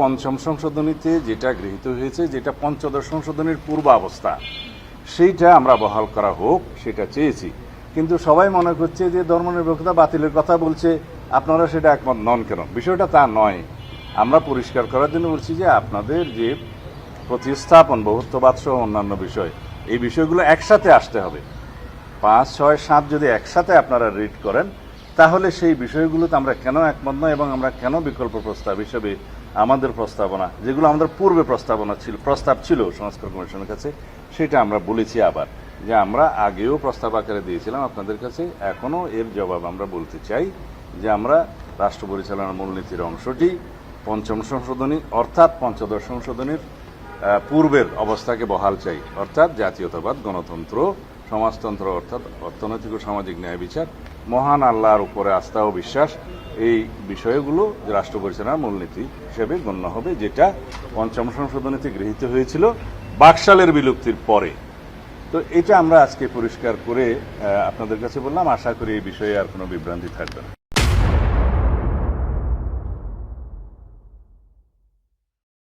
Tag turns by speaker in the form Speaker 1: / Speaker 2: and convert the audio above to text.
Speaker 1: পঞ্চম সংশোধনীতে যেটা গৃহীত হয়েছে, যেটা পঞ্চদশ সংশোধনীর পূর্ব অবস্থা সেইটা আমরা বহাল করা হোক, সেটা চেয়েছি। কিন্তু সবাই মনে করছে যে ধর্মনিরপেক্ষতা বাতিলের কথা বলছে, আপনারা সেটা একমত নন কেন? বিষয়টা তা নয়। আমরা পরিষ্কার করার জন্য বলছি যে আপনাদের যে প্রতিস্থাপন, বহুত্ববাদ সহ অন্যান্য বিষয়, এই বিষয়গুলো একসাথে আসতে হবে। পাঁচ, ছয়, সাত যদি একসাথে আপনারা রিড করেন তাহলে সেই বিষয়গুলোতে আমরা কেন একমত নয় এবং আমরা কেন বিকল্প প্রস্তাব হিসেবে আমাদের প্রস্তাবনা, যেগুলো আমাদের পূর্বে প্রস্তাবনা ছিল, প্রস্তাব ছিল সংস্কার কমিশনের কাছে, সেটা আমরা বলেছি আবার যে আমরা আগেও প্রস্তাব আকারে দিয়েছিলাম আপনাদের কাছে, এখনও এর জবাব আমরা বলতে চাই যে আমরা রাষ্ট্র পরিচালনার মূলনীতির অংশটি পঞ্চম সংশোধনী অর্থাৎ পঞ্চদশ সংশোধনীর পূর্বের অবস্থাকে বহাল চাই, অর্থাৎ জাতীয়তাবাদ গণতন্ত্র সমাজতন্ত্র অর্থাৎ অর্থনৈতিক ও সামাজিক ন্যায় বিচার, মহান আল্লাহর উপরে আস্থা ও বিশ্বাস, এই বিষয়গুলো রাষ্ট্র পরিচালনার মূলনীতি হিসেবে গণ্য হবে, যেটা পঞ্চম সংশোধনীতে গৃহীত হয়েছিল বাকশালের বিলুপ্তির পরে। তো এটা আমরা আজকে পরিষ্কার করে আপনাদের কাছে বললাম, আশা করি এই বিষয়ে আর কোনো বিভ্রান্তি থাকবে না।